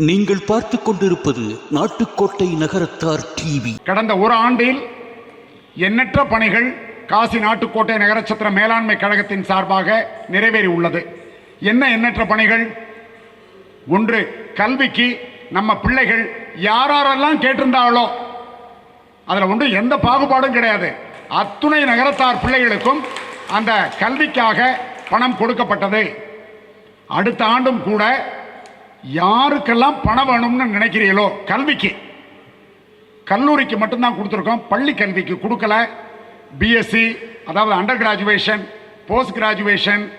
நீங்கள் பார்த்துக் கொண்டிருப்பது நாட்டுக்கோட்டை நகரத்தார் டிவி. கடந்த ஒரு ஆண்டில் எண்ணற்ற பணிகள் காசி நாட்டுக்கோட்டை நகரச்சத்திர மேலாண்மை கழகத்தின் சார்பாக நிறைவேறி உள்ளது என்ன எண்ணற்ற பணிகள்? ஒன்று கல்விக்கு நம்ம பிள்ளைகள் யாரெல்லாம் கேட்டிருந்தாலோ அதில் ஒன்று எந்த பாகுபாடும் கிடையாது. அத்துணை நகரத்தார் பிள்ளைகளுக்கும் அந்த கல்விக்காக பணம் கொடுக்கப்பட்டது. அடுத்த ஆண்டும் கூட யாருக்கெல்லாம் பணம் வேணும்னு நினைக்கிறீங்களோ கல்விக்கு. கல்லூரிக்கு மட்டும்தான் கொடுத்துருக்கோம் பள்ளி கல்விக்கு கொடுக்கல. பிஎஸ்சி அதாவது under graduation post graduation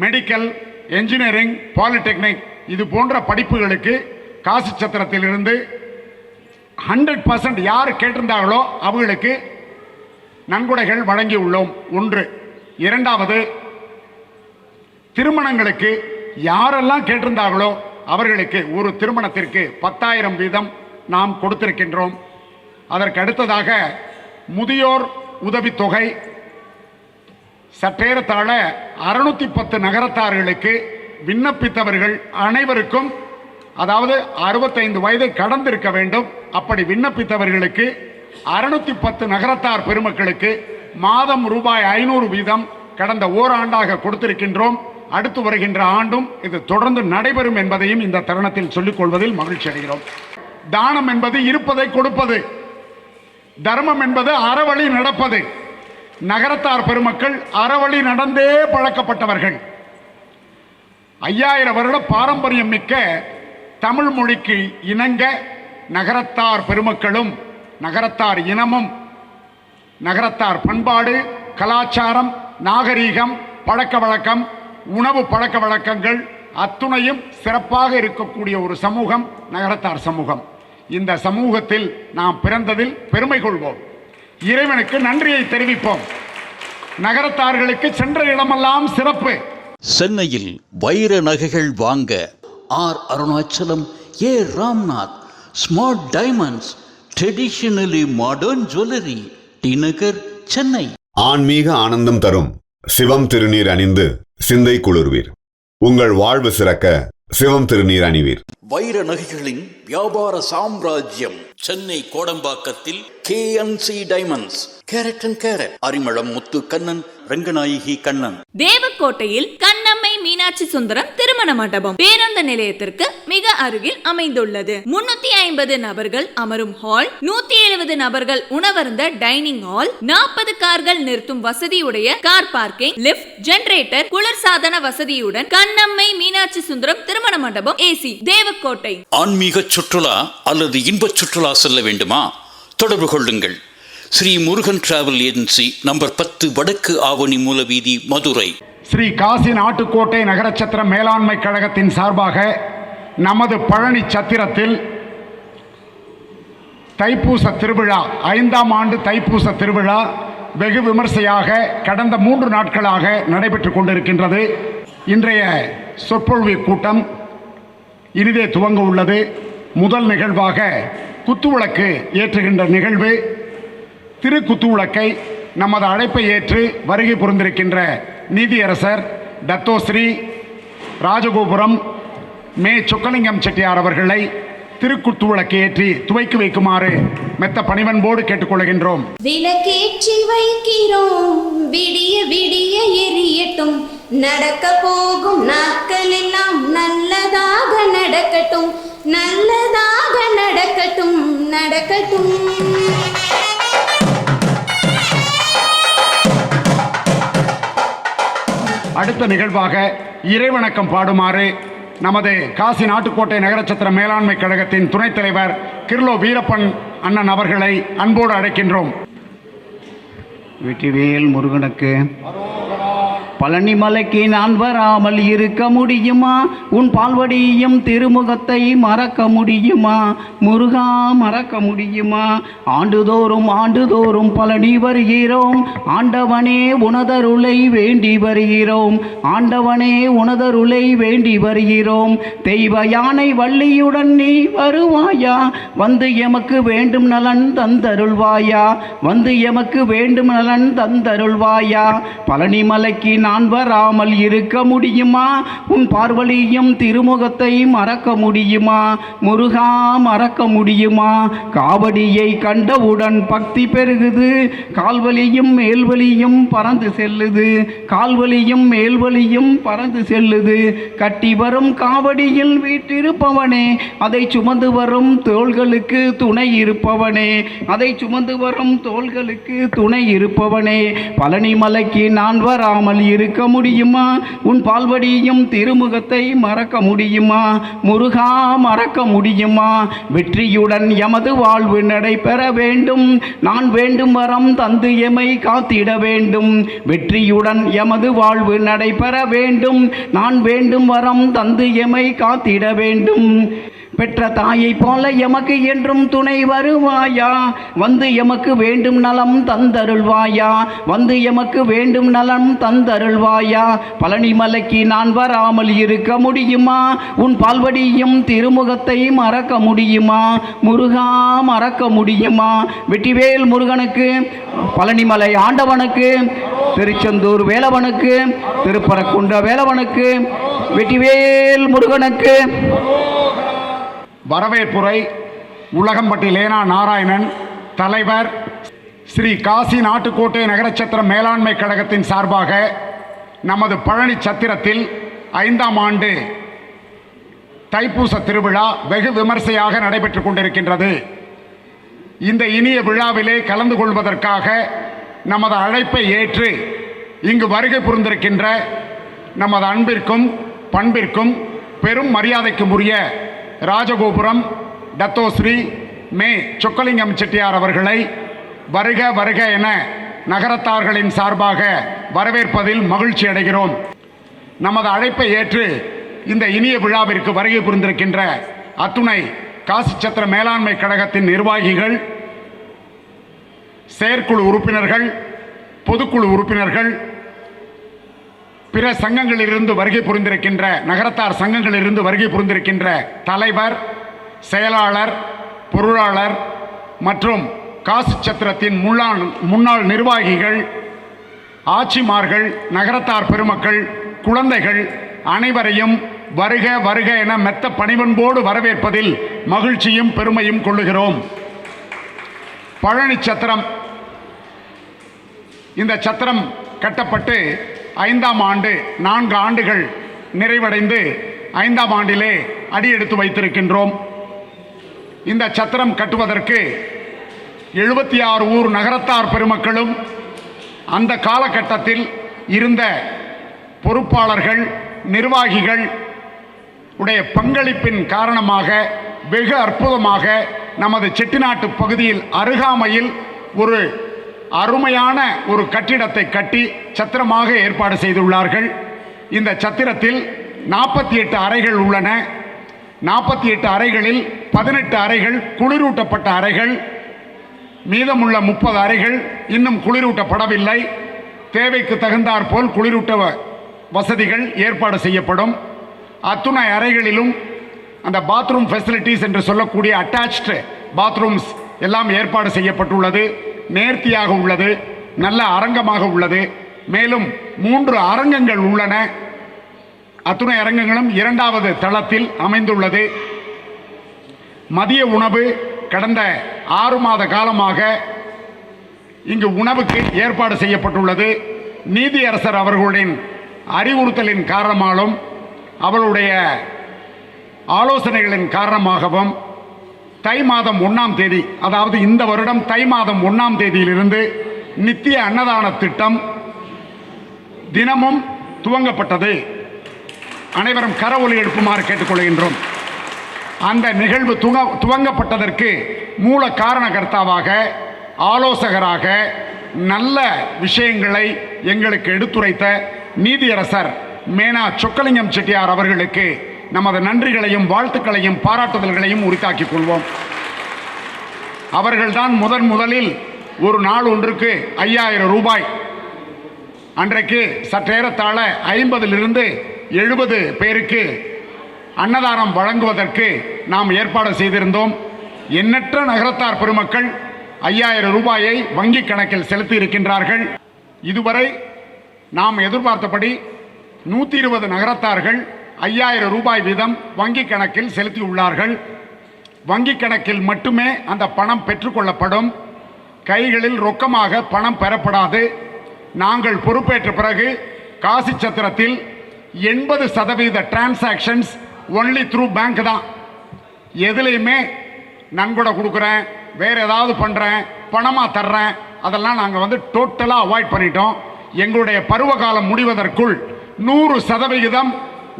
medical engineering polytechnic இது போன்ற படிப்புகளுக்கு காசு சத்திரத்திலிருந்து ஹண்ட்ரட் பர்சன்ட் யார் கேட்டிருந்தார்களோ அவர்களுக்கு நன்கொடைகள் வழங்கியுள்ளோம். ஒன்று. இரண்டாவது திருமணங்களுக்கு யாரெல்லாம் கேட்டிருந்தார்களோ அவர்களுக்கு ஒரு திருமணத்திற்கு பத்தாயிரம் வீதம் நாம் கொடுத்திருக்கின்றோம். அதற்கு அடுத்ததாக முதியோர் உதவித்தொகை சற்றேறத்தாழ அறுநூத்தி பத்து நகரத்தார்களுக்கு விண்ணப்பித்தவர்கள் அனைவருக்கும் அதாவது அறுபத்தைந்து வயதை கடந்திருக்க வேண்டும். அப்படி விண்ணப்பித்தவர்களுக்கு அறுநூத்தி பத்து நகரத்தார் பெருமக்களுக்கு மாதம் ரூபாய் ஐநூறு வீதம் கடந்த ஓராண்டாக கொடுத்திருக்கின்றோம். அடுத்து வருகின்ற ஆண்டும் இது தொடர்ந்து நடைபெறும் என்பதையும் இந்த தருணத்தில் சொல்லிக் கொள்வதில் மகிழ்ச்சி அடைகிறோம். தானம் என்பது இருப்பதை கொடுப்பது தர்மம் என்பது அறவழி நடப்பது. நகரத்தார் பெருமக்கள் அறவழி நடந்தே பழக்கப்பட்டவர்கள். ஐயாயிரம் வருட பாரம்பரியம் மிக்க தமிழ் மொழிக்கு இணங்க நகரத்தார் பெருமக்களும் நகரத்தார் இனமும் நகரத்தார் பண்பாடு கலாச்சாரம் நாகரீகம் பழக்க வழக்கம் உணவு பழக்க வழக்கங்கள் அத்துணையும் சிறப்பாக இருக்கக்கூடிய ஒரு சமூகம் நகரத்தார் சமூகம். இந்த சமூகத்தில் நாம் பிறந்ததில் பெருமை கொள்வோம். இறைவனுக்கு நன்றியை தெரிவிப்போம். நகரத்தார்களுக்கு சென்ற இடமெல்லாம் சிறப்பு. சென்னையில் வைர நகைகள் வாங்க R Arunachalam A Ramnath smart diamonds traditionally modern jewellery T Nagar Chennai. ஆன்மீக ஆனந்தம் தரும் சிவம் திருநீர் அணிந்து சிந்தை குளிர்வீர். உங்கள் வாழ்வு சிறக்க சிவம் திருநீர் அணிவீர். வைர நகைகளின் வியாபார சாம்ராஜ்யம் Chennai கோடம்பாக்கத்தில் KNC diamonds. Carat and carat. Arimalam Muthu Kannan Ranganayaki Kannan. தேவக்கோட்டையில் Kannammai Meenakshi Sundaram திருமண மண்டபம் பேருந்து நிலையத்திற்கு மிக அருகில் அமைந்துள்ளது. முன்னூத்தி ஐம்பது நபர்கள் அமரும் ஹால் நூத்தி எழுபது நபர்கள் உணவருந்த டைனிங் ஹால் நாற்பது கார்கள் நிறுத்தும் வசதியுடைய கார் பார்க்கிங் லிப்ட் ஜெனரேட்டர் குளிர்சாதன வசதியுடன் கண்ணம்மை மீனாட்சி சுந்தரம் திருமண மண்டபம் ஏசி தேவக்கோட்டை. ஆன்மீக சுற்றுலா அல்லது இன்பச் சுற்றுலா செல்ல வேண்டுமா? தொடர்பு கொள்ளுங்கள். Sri Murugan travel agency number பத்து வடக்கு ஆவணி மூலவீதி மதுரை. ஸ்ரீ காசி நாட்டுக்கோட்டை நகரச்சத்திர மேலாண்மை கழகத்தின் சார்பாக நமது பழனி சத்திரத்தில் தைப்பூச திருவிழா ஐந்தாம் ஆண்டு தைப்பூச திருவிழா வெகு விமர்சையாக கடந்த மூன்று நாட்களாக நடைபெற்று கொண்டிருக்கின்றது. இன்றைய சொற்பொழிவு கூட்டம் இனிதே துவங்க உள்ளது. முதல் நிகழ்வாக குத்துவிளக்கு ஏற்றுகின்ற நிகழ்வு. திரு குத்துவிளக்கை நமது அழைப்பை ஏற்று வருகை புரிந்திருக்கின்ற நீதியரசர் தத்தோஸ்ரீ ராஜகோபுரம் மே சொக்கலிங்கம் செட்டியார் அவர்களை திருக்குத்துவிளக்கு ஏற்றி துவைக்கு வைக்குமாறு மெத்த பணிவன்போடு கேட்டுக்கொள்கின்றோம். விளக்கேற்றி வைக்கிறோம். விடிய விடிய எரியட்டும். நடக்க போகும் நாட்கள் எல்லாம் நல்லதாக நடக்கட்டும். நல்லதாக நடக்கட்டும். நடக்கட்டும். அடுத்த நிகழ்வாக இறைவணக்கம் பாடுமாறு நமது காசி நாட்டுக்கோட்டை நகரச்சத்திர மேலாண்மை கழகத்தின் துணைத் தலைவர் கிர்லோ வீரப்பன் அண்ணன் அவர்களை அன்போடு அழைக்கின்றோம். வெற்றிவேல் முருகனுக்கு பழனிமலைக்கு நான் வராமல் இருக்க முடியுமா? உன் பால்வடியும் திருமுகத்தை மறக்க முடியுமா? முருகா மறக்க முடியுமா? ஆண்டுதோறும் ஆண்டுதோறும் பழனி வருகிறோம். ஆண்டவனே உனதருளை வேண்டி வருகிறோம். ஆண்டவனே உனதருளை வேண்டி வருகிறோம். தெய்வ யானை வள்ளியுடன் நீ வருவாயா? வந்து எமக்கு வேண்டும் நலன் தந்தருள்வாயா? வந்து எமக்கு வேண்டும் நலன் தந்தருள்வாயா? பழனிமலைக்கு நான் வராமல் இருக்க முடியுமா? உன் பார்வலியும் திருமுகத்தை மறக்க முடியுமா? முருகா மறக்க முடியுமா? காவடியை கண்டவுடன் பக்தி பெருகுது. கால்வலியும் மேல்வலியும் பறந்து செல்லுது. கால்வலியும் மேல்வலியும் பறந்து செல்லுது. கட்டி வரும் காவடியில் வீட்டிருப்பவனே அதை சுமந்து வரும் தோள்களுக்கு துணை இருப்பவனே அதை சுமந்து வரும் தோள்களுக்கு துணை இருப்பவனே. பழனிமலைக்கு நான் வராமல் இருக்க முடியுமா? உன் பால்வடியும் திருமுகத்தை மறக்க முடியுமா? முருகா மறக்க முடியுமா? வெற்றியுடன் எமது வாழ்வு நடைபெற வேண்டும். நான் வேண்டும் வரம் தந்து எமை காத்திட வேண்டும். வெற்றியுடன் எமது வாழ்வு நடைபெற வேண்டும். நான் வேண்டும் வரம் தந்து எமை காத்திட வேண்டும். பெற்ற தாயை போல எமக்கு என்றும் துணை வருவாயா? வந்து எமக்கு வேண்டும் நலம் தந்தருள்வாயா? வந்து எமக்கு வேண்டும் நலம் தந்தருள்வாயா? பழனிமலைக்கு நான் வராமல் இருக்க முடியுமா? உன் பால்வடியும் திருமுகத்தை மறக்க முடியுமா? முருகா மறக்க முடியுமா? வெற்றிவேல் முருகனுக்கு பழனிமலை ஆண்டவனுக்கு திருச்செந்தூர் வேலவனுக்கு திருப்பரக்குன்ற வேலவனுக்கு வெற்றிவேல் முருகனுக்கு வரவேற்புரை உலகம்பட்டி லேனா நாராயணன் தலைவர் ஸ்ரீ காசி நாட்டுக்கோட்டை நகரச்சத்திர மேலாண்மை கழகத்தின் சார்பாக நமது பழனி சத்திரத்தில் ஐந்தாம் ஆண்டு தைப்பூச திருவிழா வெகு விமர்சையாக நடைபெற்றுக் கொண்டிருக்கின்றது. இந்த இனிய விழாவிலே கலந்து கொள்வதற்காக நமது அழைப்பை ஏற்று இங்கு வருகை புரிந்திருக்கின்ற நமது அன்பிற்கும் பண்பிற்கும் பெரும் மரியாதைக்கும் உரிய ராஜகோபுரம் டத்தோஸ்ரீ மே சொக்கலிங்கம் செட்டியார் அவர்களை வருக வருக என நகரத்தார்களின் சார்பாக வரவேற்பதில் மகிழ்ச்சி அடைகிறோம். நமது அழைப்பை ஏற்று இந்த இனிய விழாவிற்கு வருகை புரிந்திருக்கின்ற அத்துணை காசி சத்திர மேலாண்மை கழகத்தின் நிர்வாகிகள் செயற்குழு உறுப்பினர்கள் பொதுக்குழு உறுப்பினர்கள் பிற சங்கங்களிலிருந்து வருகை புரிந்திருக்கின்ற நகரத்தார் சங்கங்களிலிருந்து வருகை புரிந்திருக்கின்ற தலைவர் செயலாளர் பொருளாளர் மற்றும் காசு சத்திரத்தின் முன்னாள் முன்னாள் நிர்வாகிகள் ஆட்சிமார்கள் நகரத்தார் பெருமக்கள் குழந்தைகள் அனைவரையும் வருக வருக என மெத்த பணிவன்போடு வரவேற்பதில் மகிழ்ச்சியும் பெருமையும் கொள்ளுகிறோம். பழனி சத்திரம். இந்த சத்திரம் கட்டப்பட்டு ஐந்தாம் ஆண்டு நான்கு ஆண்டுகள் நிறைவடைந்து ஐந்தாம் ஆண்டிலே அடியெடுத்து வைத்திருக்கின்றோம். இந்த சத்திரம் கட்டுவதற்கு எழுபத்தி ஆறு ஊர் நகரத்தார் பெருமக்களும் அந்த காலகட்டத்தில் இருந்த பொறுப்பாளர்கள் நிர்வாகிகள் உடைய பங்களிப்பின் காரணமாக வெகு அற்புதமாக நமது செட்டிநாட்டு பகுதியில் அருகாமையில் ஒரு அருமையான ஒரு கட்டிடத்தை கட்டி சத்திரமாக ஏற்பாடு செய்துள்ளார்கள். இந்த சத்திரத்தில் நாற்பத்தி எட்டு அறைகள் உள்ளன. நாற்பத்தி எட்டு அறைகளில் பதினெட்டு அறைகள் குளிரூட்டப்பட்ட அறைகள் மீதமுள்ள முப்பது அறைகள் இன்னும் குளிரூட்டப்படவில்லை. தேவைக்கு தகுந்தாற்போல் குளிரூட்ட வசதிகள் ஏற்பாடு செய்யப்படும். அத்துணை அறைகளிலும் அந்த பாத்ரூம் ஃபெசிலிட்டிஸ் என்று சொல்லக்கூடிய அட்டாச்டு பாத்ரூம்ஸ் எல்லாம் ஏற்பாடு செய்யப்பட்டுள்ளது. நேர்த்தியாக உள்ளது நல்ல அரங்கமாக உள்ளது. மேலும் மூன்று அரங்கங்கள் உள்ளன. அத்துணை அரங்கங்களும் இரண்டாவது தளத்தில் அமைந்துள்ளது. மதிய உணவு கடந்த ஆறு மாத காலமாக இங்கு உணவுக்கு ஏற்பாடு செய்யப்பட்டுள்ளது. நீதியரசர் அவர்களின் அறிவுறுத்தலின் காரணமாலும் அவளுடைய ஆலோசனைகளின் காரணமாகவும் தை மாதம் ஒன்றாம் தேதி அதாவது இந்த வருடம் தை மாதம் ஒன்றாம் தேதியிலிருந்து நித்திய அன்னதான திட்டம் தினமும் துவங்கப்பட்டது. அனைவரும் கர ஒலி எழுப்புமாறு கேட்டுக்கொள்கின்றோம். அந்த நிகழ்வு துவங்க துவங்கப்பட்டதற்கு மூல காரணகர்த்தாவாக ஆலோசகராக நல்ல விஷயங்களை எங்களுக்கு எடுத்துரைத்த நீதியரசர் மேனா சொக்கலிங்கம் செட்டியார் அவர்களுக்கு நமது நன்றிகளையும் வாழ்த்துக்களையும் பாராட்டுதல்களையும் உரித்தாக்கிக் கொள்வோம். அவர்கள்தான் முதன் முதலில் ஒரு நாள் ஒன்றுக்கு ஐயாயிரம் ரூபாய். அன்றைக்கு சற்றேறத்தாழ ஐம்பதிலிருந்து எழுபது பேருக்கு அன்னதானம் வழங்குவதற்கு நாம் ஏற்பாடு செய்திருந்தோம். எண்ணற்ற நகரத்தார் பெருமக்கள் ஐயாயிரம் ரூபாயை வங்கிக் கணக்கில் செலுத்தி இருக்கின்றார்கள். இதுவரை நாம் எதிர்பார்த்தபடி நூற்றி இருபது நகரத்தார்கள் ஐயாயிரம் ரூபாய் வீதம் வங்கி கணக்கில் செலுத்தியுள்ளார்கள். வங்கி கணக்கில் மட்டுமே அந்த பணம் பெற்றுக்கொள்ளப்படும் கைகளில் ரொக்கமாக பணம் பெறப்படாது. நாங்கள் பொறுப்பேற்ற பிறகு காசி சத்திரத்தில் எண்பது சதவீத டிரான்சாக்ஷன்ஸ் ஒன்லி த்ரூ பேங்க் தான். எதுலேயுமே நன்கொடை கொடுக்குறேன் வேறு ஏதாவது பண்ணுறேன் பணமாக தர்றேன் அதெல்லாம் நாங்கள் வந்து டோட்டலாக அவாய்ட் பண்ணிட்டோம். எங்களுடைய பருவகாலம் முடிவதற்குள் நூறு சதவிகிதம்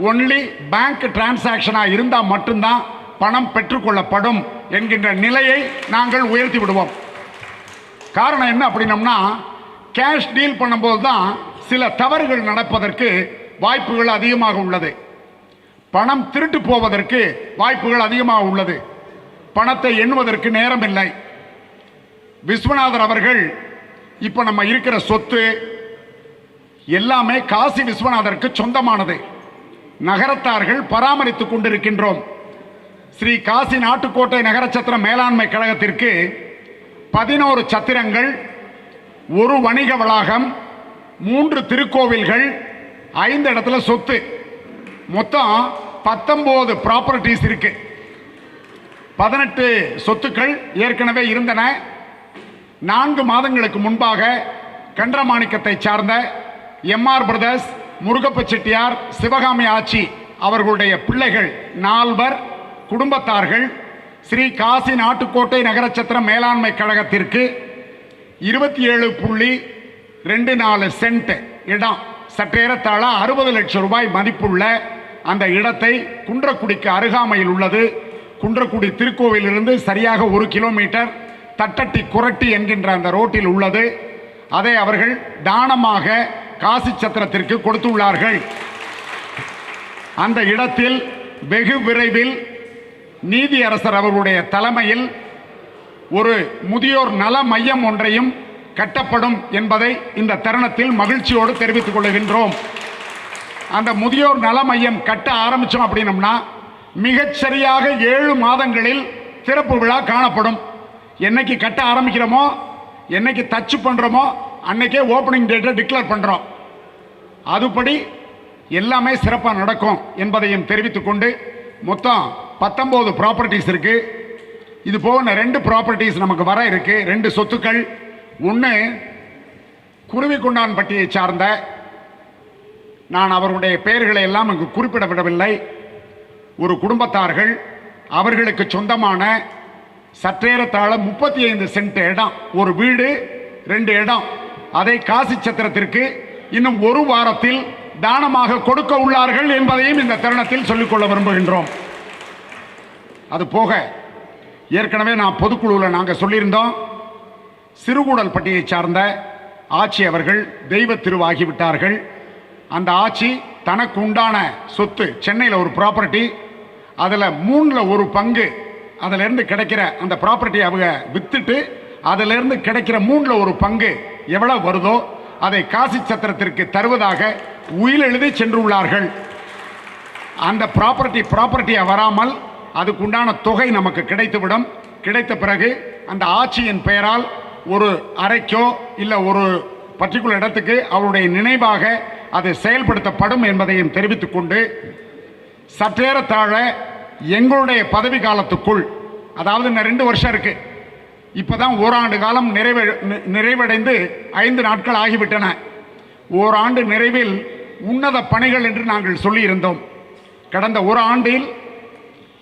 ஒன்லி பேங்க் டிரான்சாக்ஷனாக இருந்தால் மட்டும்தான் பணம் பெற்றுக்கொள்ளப்படும் என்கின்ற நிலையை நாங்கள் உயர்த்தி விடுவோம். காரணம் என்ன அப்படின்னம்னா கேஷ் டீல் பண்ணும்போது தான் சில தவறுகள் நடப்பதற்கு வாய்ப்புகள் அதிகமாக உள்ளது. பணம் திருட்டு போவதற்கு வாய்ப்புகள் அதிகமாக உள்ளது. பணத்தை எண்ணுவதற்கு நேரம் இல்லை விஸ்வநாதர் அவர்கள் இப்போ நம்ம இருக்கிற சொத்து எல்லாமே காசி விஸ்வநாதருக்கு சொந்தமானது. நகரத்தார்கள் பராமரித்துக் கொண்டிருக்கின்றோம். ஸ்ரீ காசி நாட்டுக்கோட்டை நகரச்சத்திர மேலாண்மை கழகத்திற்கு பதினோரு சத்திரங்கள் ஒரு வணிக வளாகம் மூன்று திருக்கோவில்கள் ஐந்து இடத்துல சொத்து. மொத்தம் பத்தொம்போது ப்ராப்பர்ட்டிஸ் இருக்கு. பதினெட்டு சொத்துக்கள் ஏற்கனவே இருந்தன. நான்கு மாதங்களுக்கு முன்பாக கன்றமாணிக்கத்தை சார்ந்த எம்ஆர் பிரதர்ஸ் முருகப்ப செட்டியார் சிவகாமி ஆட்சி அவர்களுடைய பிள்ளைகள் நால்வர் குடும்பத்தார்கள் ஸ்ரீ காசி நாட்டுக்கோட்டை நகரச்சத்திரம் மேலாண்மை கழகத்திற்கு இருபத்தி ஏழு புள்ளி ரெண்டு நாலு சென்ட் இடம். சற்றேறத்தாழ அறுபது லட்சம் ரூபாய் மதிப்புள்ள அந்த இடத்தை குன்றக்குடிக்கு அருகாமையில் உள்ளது. குன்றக்குடி திருக்கோவிலிருந்து சரியாக ஒரு கிலோமீட்டர் தட்டட்டி குரட்டி என்கின்ற அந்த ரோட்டில் உள்ளது. அதை அவர்கள் தானமாக காசி சத்திரத்திற்கு கொடுத்துள்ளார்கள். அந்த இடத்தில் வெகு விரைவில் நீதியரசர் அவர்களுடைய தலைமையில் ஒரு முதியோர் நல மையம் ஒன்றையும் கட்டப்படும் என்பதை இந்த தருணத்தில் மகிழ்ச்சியோடு தெரிவித்துக் கொள்கின்றோம். அந்த முதியோர் நல மையம் கட்ட ஆரம்பித்தோம் அப்படின்னம்னா மிகச்சரியாக ஏழு மாதங்களில் திறப்பு விழா காணப்படும். என்னைக்கு கட்ட ஆரம்பிக்கிறோமோ என்னைக்கு தச்சு பண்ணுறோமோ அன்னைக்கே ஓப்பனிங் டேட்டை டிக்ளேர் பண்ணுறோம் அதுபடி எல்லாமே சிறப்பாக நடக்கும் என்பதையும் தெரிவித்துக்கொண்டு மொத்தம் பத்தொம்போது ப்ராப்பர்ட்டிஸ் இருக்குது இது போன ரெண்டு ப்ராப்பர்ட்டிஸ் நமக்கு வர இருக்கு. ரெண்டு சொத்துக்கள். ஒன்று குருவிக்குண்டான்பட்டியை சார்ந்த. நான் அவருடைய பெயர்களை எல்லாம் இங்கு குறிப்பிட விடவில்லை ஒரு குடும்பத்தார்கள். அவர்களுக்கு சொந்தமான சற்றேறத்தாழ முப்பத்தி ஐந்து சென்ட் இடம். ஒரு வீடு ரெண்டு இடம். அதை காசி சத்திரத்திற்கு இன்னும் ஒரு வாரத்தில் தானமாக கொடுக்க உள்ளார்கள் என்பதையும் இந்த தருணத்தில் சொல்லிக்கொள்ள விரும்புகின்றோம். அது போக ஏற்கனவே நான் பொதுக்குழுவில் நாங்கள் சொல்லியிருந்தோம். சிறுகூடல்பட்டியை சார்ந்த ஆட்சி அவர்கள் தெய்வ திருவாகிவிட்டார்கள். அந்த ஆட்சி தனக்கு உண்டான சொத்து சென்னையில் ஒரு ப்ராப்பர்ட்டி அதில் மூணில் ஒரு பங்கு அதிலிருந்து கிடைக்கிற அந்த ப்ராப்பர்ட்டியை அவங்க விற்றுட்டு அதிலிருந்து கிடைக்கிற மூணில் ஒரு பங்கு எவ்வளவு வருதோ அதை காசி சத்திரத்திற்கு தருவதாக உயில் எழுதி சென்றுள்ளார்கள். அந்த ப்ராப்பர்ட்டி ப்ராப்பர்ட்டியை வராமல் அதுக்குண்டான தொகை நமக்கு கிடைத்துவிடும். கிடைத்த பிறகு அந்த ஆட்சியின் பெயரால் ஒரு அறைக்கோ இல்லை ஒரு பர்டிகுலர் இடத்துக்கு அவருடைய நினைவாக அது செயல்படுத்தப்படும் என்பதையும் தெரிவித்துக் கொண்டு சற்றேறத்தாழ எங்களுடைய பதவி காலத்துக்குள் அதாவது இன்னும் ரெண்டு வருஷம் இருக்குது இப்போதான் ஓராண்டு காலம் நிறைவ நி- நிறைவடைந்து ஐந்து நாட்கள் ஆகிவிட்டன. ஓராண்டு நிறைவில் உன்னத பணிகள் என்று நாங்கள் சொல்லியிருந்தோம். கடந்த ஒரு ஆண்டில்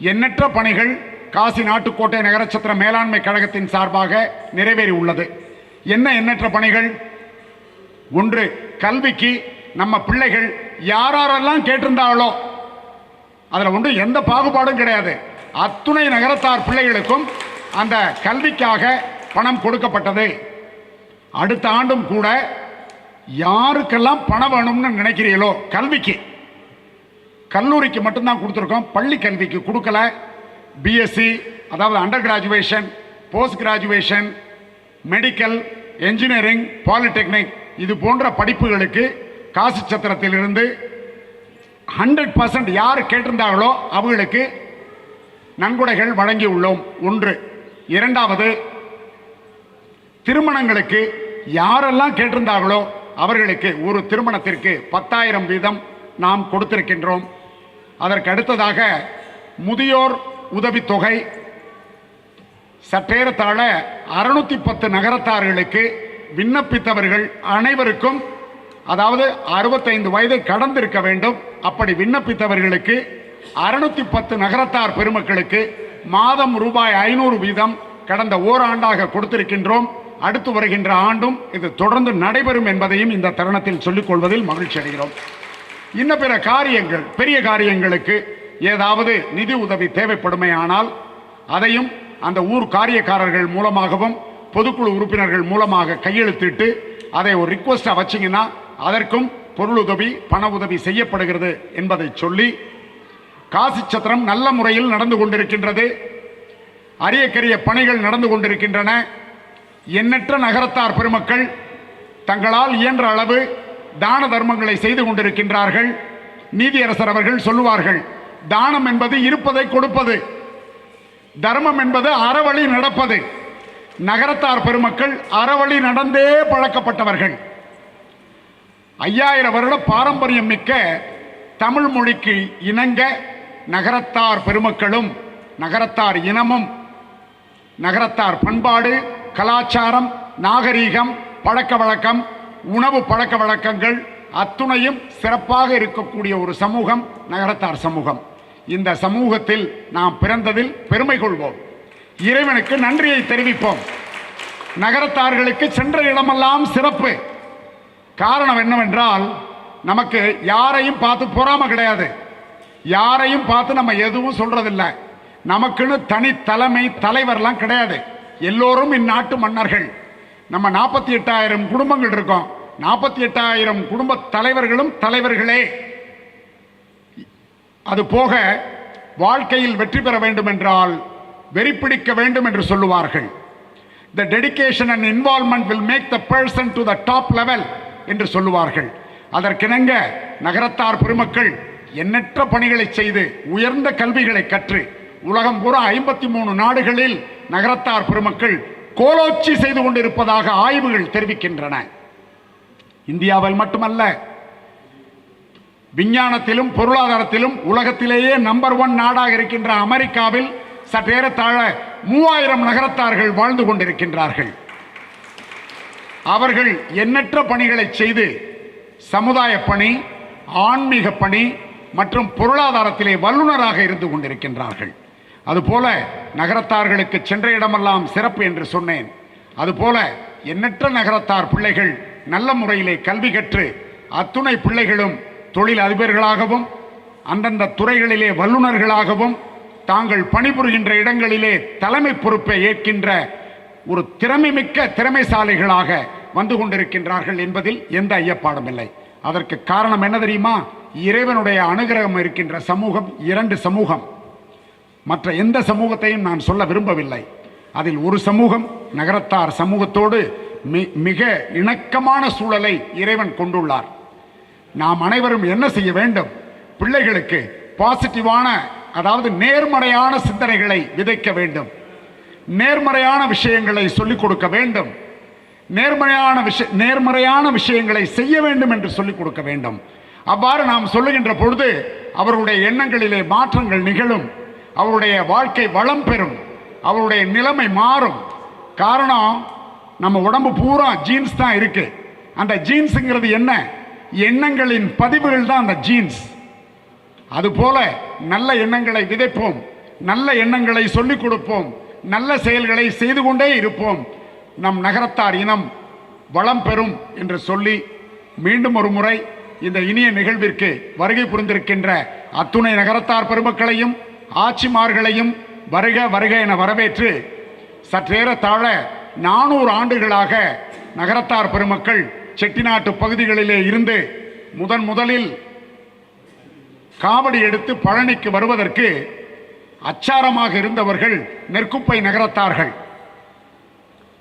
எண்ணற்ற பணிகள் காசி நாட்டுக்கோட்டை நகரச்சத்திர மேலாண்மை கழகத்தின் சார்பாக நிறைவேறி உள்ளது. என்ன எண்ணற்ற பணிகள்? ஒன்று கல்விக்கு நம்ம பிள்ளைகள் யாரெல்லாம் கேட்டிருந்தாங்களோ அதில் ஒன்று எந்த பாகுபாடும் கிடையாது. அத்துணை நகரத்தார் பிள்ளைகளுக்கும் அந்த கல்விக்காக பணம் கொடுக்கப்பட்டது. அடுத்த ஆண்டும் கூட யாருக்கெல்லாம் பணம் வேணும்னு நினைக்கிறீங்களோ கல்விக்கு கல்லூரிக்கு மட்டும்தான் கொடுத்துருக்கோம் பள்ளி கல்விக்கு கொடுக்கல. பிஎஸ்சி அதாவது under graduation post graduation medical engineering polytechnic இது போன்ற படிப்புகளுக்கு காசு சத்திரத்திலிருந்து ஹண்ட்ரட் பர்சன்ட் யார் கேட்டிருந்தாங்களோ அவர்களுக்கு நன்கொடைகள் வழங்கியுள்ளோம். ஒன்று இரண்டாவது திருமணங்களுக்கு யாரெல்லாம் கேட்டிருந்தார்களோ அவர்களுக்கு ஒரு திருமணத்திற்கு பத்தாயிரம் வீதம் நாம் கொடுத்திருக்கின்றோம். அதற்கு அடுத்ததாக முதியோர் உதவித்தொகை சற்றேறத்தாழ அறுநூத்தி பத்து நகரத்தார்களுக்கு விண்ணப்பித்தவர்கள் அனைவருக்கும் அதாவது அறுபத்தைந்து வயதை கடந்திருக்க வேண்டும். அப்படி விண்ணப்பித்தவர்களுக்கு அறுநூத்தி பத்து நகரத்தார் பெருமக்களுக்கு மாதம் ரூபாய் ஐநூறு வீதம் கடந்த ஓராண்டாக கொடுத்திருக்கின்றோம். அடுத்து வருகின்ற ஆண்டும் இது தொடர்ந்து நடைபெறும் என்பதையும் இந்த தருணத்தில் சொல்லிக் கொள்வதில் மகிழ்ச்சி அடைகிறோம். இன்னும் பிற காரியங்கள் பெரிய காரியங்களுக்கு ஏதாவது நிதி உதவி தேவைப்படுமே ஆனால் அதையும் அந்த ஊர் காரியக்காரர்கள் மூலமாகவும் பொதுக்குழு உறுப்பினர்கள் மூலமாக கையெழுத்திட்டு அதை ஒரு ரிக்வஸ்டாக வச்சிங்கன்னா அதற்கும் பொருளுதவி பண உதவி செய்யப்படுகிறது என்பதை சொல்லி காசி சத்திரம் நல்ல முறையில் நடந்து கொண்டிருக்கின்றது. அரியக்கரிய பணிகள் நடந்து கொண்டிருக்கின்றன. எண்ணற்ற நகரத்தார் பெருமக்கள் தங்களால் இயன்ற அளவு தான தர்மங்களை செய்து கொண்டிருக்கின்றார்கள். நீதியரசர் அவர்கள் சொல்லுவார்கள் தானம் என்பது இருப்பதை கொடுப்பது தர்மம் என்பது அறவழி நடப்பது. நகரத்தார் பெருமக்கள் அறவழி நடந்தே பழக்கப்பட்டவர்கள். ஐயாயிரம் வருட பாரம்பரியம் மிக்க தமிழ் மொழிக்கு இணங்க நகரத்தார் பெருமக்களும் நகரத்தார் இனமும் நகரத்தார் பண்பாடு கலாச்சாரம் நாகரீகம் பழக்க வழக்கம் உணவு பழக்க வழக்கங்கள் அத்துணையும் சிறப்பாக இருக்கக்கூடிய ஒரு சமூகம் நகரத்தார் சமூகம். இந்த சமூகத்தில் நாம் பிறந்ததில் பெருமை கொள்வோம். இறைவனுக்கு நன்றியை தெரிவிப்போம். நகரத்தார்களுக்கு சென்ற இடமெல்லாம் சிறப்பு. காரணம் என்னவென்றால் நமக்கு யாரையும் பார்த்து பொறாம கிடையாது. யாரையும் பார்த்து நம்ம எதுவும் சொல்றதில்லை. நமக்குன்னு தனி தலைமை தலைவர்லாம் கிடையாது. எல்லோரும் இந்நாட்டு மன்னர்கள். நம்ம நாற்பத்தி எட்டாயிரம் குடும்பங்கள் இருக்கோம். நாற்பத்தி எட்டாயிரம் குடும்ப தலைவர்களும் தலைவர்களே. அது போக வாழ்க்கையில் வெற்றி பெற வேண்டும் என்றால் வெறிப்பிடிக்க வேண்டும் என்று சொல்லுவார்கள். The dedication and involvement will make the person to the top level என்று சொல்லுவார்கள். அதற்கிணங்க நகரத்தார் பெருமக்கள் எண்ணற்ற பணிகளை செய்து உயர்ந்த கல்விகளை கற்று உலகம் பூரா ஐம்பத்தி மூணு நாடுகளில் நகரத்தார் பெருமக்கள் கோலோச்சி செய்து கொண்டிருப்பதாக ஆய்வுகள் தெரிவிக்கின்றன. இந்தியாவில் மட்டுமல்ல விஞ்ஞானத்திலும் பொருளாதாரத்திலும் உலகத்திலேயே நம்பர் ஒன் நாடாக இருக்கின்ற அமெரிக்காவில் சற்றேறத்தாழ மூவாயிரம் நகரத்தார்கள் வாழ்ந்து கொண்டிருக்கின்றார்கள். அவர்கள் எண்ணற்ற பணிகளை செய்து சமுதாய பணி ஆன்மீக பணி மற்றும் பொருளாதாரத்திலே வல்லுநராக இருந்து கொண்டிருக்கின்றார்கள். அதுபோல நகரத்தார்களுக்கு சென்ற இடமெல்லாம் சிறப்பு என்று சொன்னேன். அதுபோல எண்ணற்ற நகரத்தார் பிள்ளைகள் நல்ல முறையிலே கல்வி கற்று அத்துணை பிள்ளைகளும் தொழில் அதிபர்களாகவும் அந்தந்த துறைகளிலே வல்லுநர்களாகவும் தாங்கள் பணிபுரிகின்ற இடங்களிலே தலைமை பொறுப்பை ஏற்கின்ற ஒரு திறமைமிக்க திறமைசாலிகளாக வந்து கொண்டிருக்கின்றார்கள் என்பதில் எந்த ஐயப்பாடும் இல்லை. அதற்கு காரணம் என்ன தெரியுமா? இறைவனுடைய அனுகிரகம் இருக்கின்ற சமூகம் இரண்டு சமூகம். மற்ற எந்த சமூகத்தையும் நான் சொல்ல விரும்பவில்லை. அதில் ஒரு சமூகம் நகரத்தார் சமூகத்தோடு மி- மிக இணக்கமான சூழலை இறைவன் கொண்டுள்ளார். நாம் அனைவரும் என்ன செய்ய வேண்டும்? பிள்ளைகளுக்கு பாசிட்டிவான அதாவது நேர்மறையான சிந்தனைகளை விதைக்க வேண்டும். நேர்மறையான விஷயங்களை சொல்லிக் கொடுக்க வேண்டும். நேர்மறையான விஷய நேர்மறையான விஷயங்களை செய்ய வேண்டும் என்று சொல்லிக் கொடுக்க வேண்டும். அவ்வாறு நாம் சொல்லுகின்ற பொழுது அவருடைய எண்ணங்களிலே மாற்றங்கள் நிகழும். அவருடைய வாழ்க்கை வளம் பெறும். அவருடைய நிலைமை மாறும். காரணம் நம்ம உடம்பு பூரா ஜீன்ஸ் தான் இருக்கு. அந்த ஜீன்ஸுங்கிறது என்ன? எண்ணங்களின் பதிவுகள் தான் அந்த ஜீன்ஸ் அதுபோல நல்ல எண்ணங்களை விதைப்போம். நல்ல எண்ணங்களை சொல்லிக் கொடுப்போம். நல்ல செயல்களை செய்து கொண்டே இருப்போம். நம் நகரத்தார் இனம் வளம் பெறும் என்று சொல்லி மீண்டும் ஒரு முறை இந்த இனிய நிகழ்விற்கு வருகை புரிந்திருக்கின்ற அத்துணை நகரத்தார் பெருமக்களையும் ஆட்சிமார்களையும் வருக வருக என வரவேற்று சற்றேறத்தாழ நானூறு ஆண்டுகளாக நகரத்தார் பெருமக்கள் செட்டிநாட்டு பகுதிகளிலே இருந்து முதன் முதலில் காவடி எடுத்து பழனிக்கு வருவதற்கு அச்சாரமாக இருந்தவர்கள் நெற்குப்பை நகரத்தார்கள்.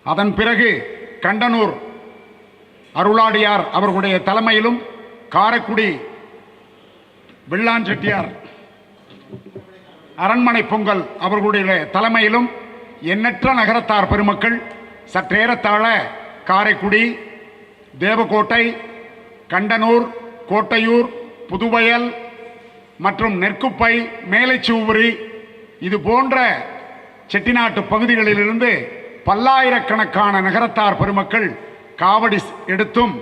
அதன் பிறகு கண்டனூர் அருளாடியார் அவர்களுடைய தலைமையிலும் காரைக்குடி வெள்ளான் செட்டியார் அரண்மனை பொங்கல் அவர்களுடைய தலைமையிலும் எண்ணற்ற நகரத்தார் பெருமக்கள் சற்றேறத்தாழ காரைக்குடி தேவக்கோட்டை கண்டனூர் கோட்டையூர் புதுவயல் மற்றும் நெற்குப்பை மேலைச்சூவரி இது போன்ற செட்டிநாட்டு பகுதிகளிலிருந்து பல்லாயிரக்கணக்கான நகரத்தார் பெருமக்கள் காவடி எடுத்தும்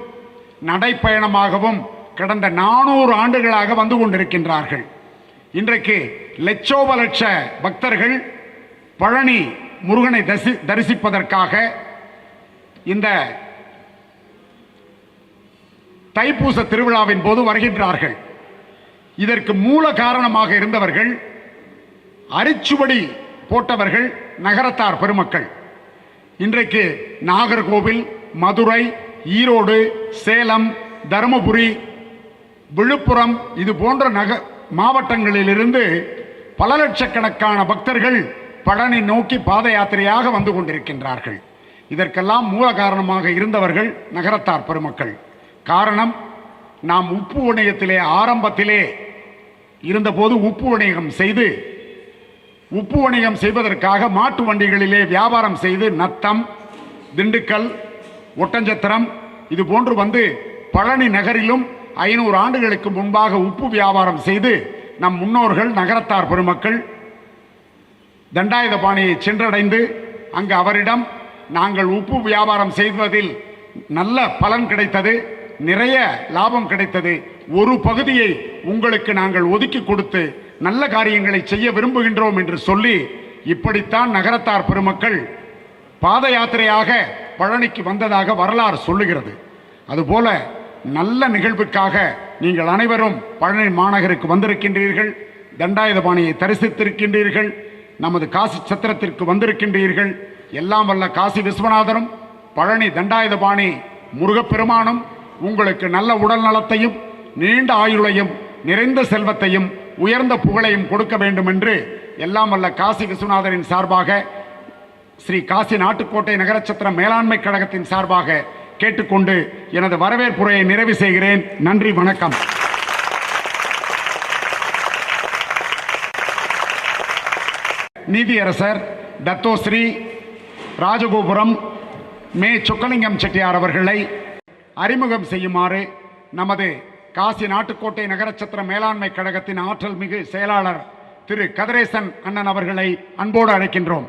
நடைப்பயணமாகவும் கடந்த நானூறு ஆண்டுகளாக வந்து கொண்டிருக்கின்றார்கள். இன்றைக்கு லட்சோப லட்ச பக்தர்கள் பழனி முருகனை தசி தரிசிப்பதற்காக இந்த தைப்பூச திருவிழாவின் போது வருகின்றார்கள். இதற்கு மூல காரணமாக இருந்தவர்கள் அரிச்சுவடி போட்டவர்கள் நகரத்தார் பெருமக்கள். இன்றைக்கு நாகர்கோவில் மதுரை ஈரோடு சேலம் தருமபுரி விழுப்புரம் இது போன்ற நக மாவட்டங்களிலிருந்து பல லட்சக்கணக்கான பக்தர்கள் பழனி நோக்கி பாத யாத்திரையாக வந்து கொண்டிருக்கின்றார்கள். இதற்கெல்லாம் மூல காரணமாக இருந்தவர்கள் நகரத்தார் பெருமக்கள். காரணம் நாம் உப்பு வணிகத்திலே ஆரம்பத்திலே இருந்தபோது உப்பு வணிகம் செய்து உப்பு வணிகம் செய்வதற்காக மாட்டு வண்டிகளிலே வியாபாரம் செய்து நத்தம் திண்டுக்கல் ஒட்டஞ்சத்திரம். இது போன்று வந்து பழனி நகரிலும் ஐநூறு ஆண்டுகளுக்கு முன்பாக உப்பு வியாபாரம் செய்து நம் முன்னோர்கள் நகரத்தார் பெருமக்கள் தண்டாயுதபாணியை சென்றடைந்து அங்கு அவரிடம் நாங்கள் உப்பு வியாபாரம் செய்வதில் நல்ல பலன் கிடைத்தது நிறைய லாபம் கிடைத்தது. ஒரு பகுதியை உங்களுக்கு நாங்கள் ஒதுக்கி கொடுத்து நல்ல காரியங்களை செய்ய விரும்புகின்றோம் என்று சொல்லி இப்படித்தான் நகரத்தார் பெருமக்கள் பாத யாத்திரையாக பழனிக்கு வந்ததாக வரலாறு சொல்லுகிறது. அதுபோல நல்ல நிகழ்வுக்காக நீங்கள் அனைவரும் பழனி மாநகருக்கு வந்திருக்கின்றீர்கள். தண்டாயுதபாணியை தரிசித்திருக்கின்றீர்கள். நமது காசி சத்திரத்திற்கு வந்திருக்கின்றீர்கள். எல்லாம் வல்ல காசி விஸ்வநாதரும் பழனி தண்டாயுதபாணி முருகப்பெருமானும் உங்களுக்கு நல்ல உடல் நலத்தையும் நீண்ட ஆயுளையும் நிறைந்த செல்வத்தையும் உயர்ந்த புகழையும் கொடுக்க வேண்டும் என்று எல்லாம் வல்ல காசி விஸ்வநாதரின் சார்பாக ஸ்ரீ காசி நாட்டுக்கோட்டை நகரச்சத்திர மேலாண்மை கழகத்தின் சார்பாக கேட்டுக்கொண்டு எனது வரவேற்புரையை நிறைவு செய்கிறேன். நன்றி வணக்கம். நீதியரசர் தத்தோஸ்ரீ ராஜகோபுரம் மே சொக்கலிங்கம் செட்டியார் அவர்களை அறிமுகம் செய்யுமாறு நமது காசி நாட்டுக்கோட்டை நகரச்சத்திர மேலாண்மை கழகத்தின் ஆற்றல் மிகு செயலாளர் திரு கதிரேசன் அண்ணன் அவர்களை அன்போடு அழைக்கின்றோம்.